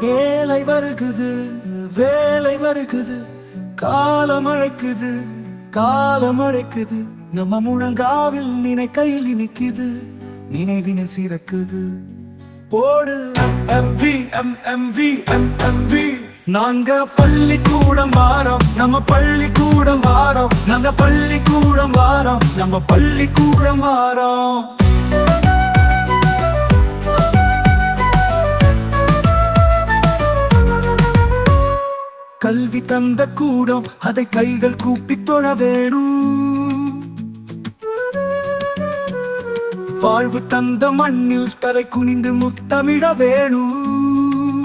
வேலை வருகுது வேலை வருகுது. காலம் அழைக்குது காலம் அழைக்குது. நம்ம முழங்காவில் நினை கையில் நிக்குது நினைவினில் சிறக்குது. போடு. MV M MV M MV நாங்க பள்ளிக்கூடம் வாரம் நம்ம பள்ளிக்கூடம் வாரம். நாங்க பள்ளிக்கூடம் வாரம் நம்ம பள்ளிக்கூடம் வாரம். கல்வி தந்த கூடம் அதை கைகள் கூப்பி தொழ வேணும். வாழ்வு தந்த மண்ணில் தலை குனிந்து முத்தமிட வேணும்.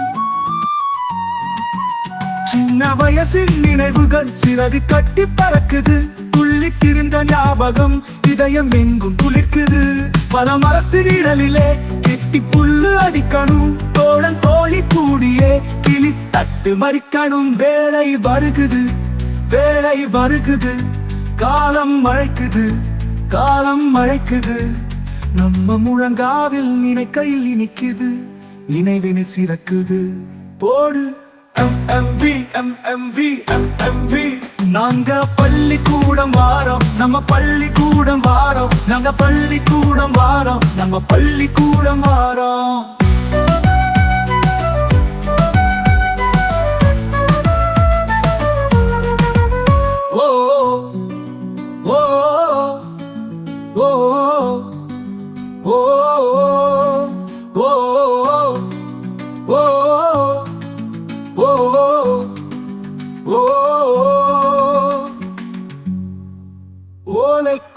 சின்ன வயசில் நினைவுகள் சிறகு கட்டி பறக்குது. துள்ளி திரிந்த ஞாபகம் இதயம் எங்கும் துளிர்க்குது பல மரத்து நிழலிலே கெட்டி புல்லு அடிக்கணும். கோழி கூடியே கிளி தட்டு மறிக்கணும். வேலை வருகுது வேலை வருகுது. காலம் மழைக்குது காலம் மழைக்குது. நம்ம முழங்காவில் நினை கையில் இனிக்குது நினைவினில் சிறக்குது. போடு. MMV MMV MMV நாங்க பள்ளிக்கூடம் வாரோம் நம்ம பள்ளிக்கூடம் வாரோம். நாங்க பள்ளிக்கூடம் வாரோம் நம்ம பள்ளிக்கூடம் வாரோம்.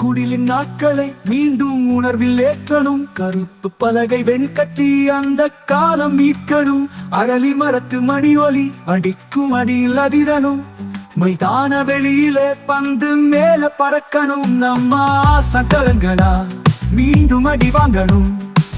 குடிலின் நாட்களை மீண்டும் உணர்வில் ஏற்றணும். கருப்பு பலகை வெண்கட்டி அந்த காலம் மீட்கணும். அரளி மரத்து மணி ஒலி அடிக்கும் அடியில் அதிரணும். மைதான வெளியிலே பந்து மேல பறக்கணும். நம்ம ஆசகங்களா மீண்டும் அடி வாங்கணும்.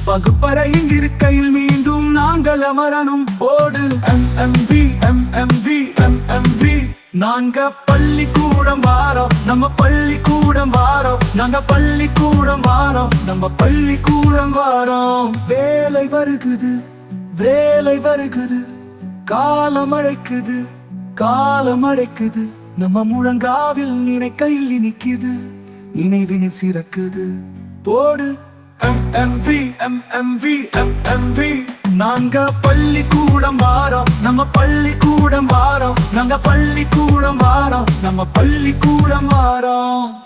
வகுப்பறையில் இருக்கையில் மீண்டும் நாங்கள் அமரணும். ஓடு. எம்எம்வி எம்எம்வி எம்எம்வி நாங்க பள்ளிக்கூடம் வாரோம். நம்ம பள்ளிக்கூடம் வாரோம். நாங்க பள்ளிக்கூடம் வாரோம். நம்ம பள்ளிக்கூடம் வாரோம். வேலை வருகுது. வேலை வருகுது. காலம் அழைக்குது காலம் அடைக்குது. நம்ம முழங்காவில் நினை கையில் நிற்கிது நினைவினில் சிறக்குது. போடு. MMV MMV MMV நாங்க பள்ளிக்கூடம் வாரோம். நம்ம பள்ளிக்கூடம் வாரோம். நாங்க பள்ளிக்கூடம் வாரம். நம்ம பள்ளிக்கூடம் வாரம்.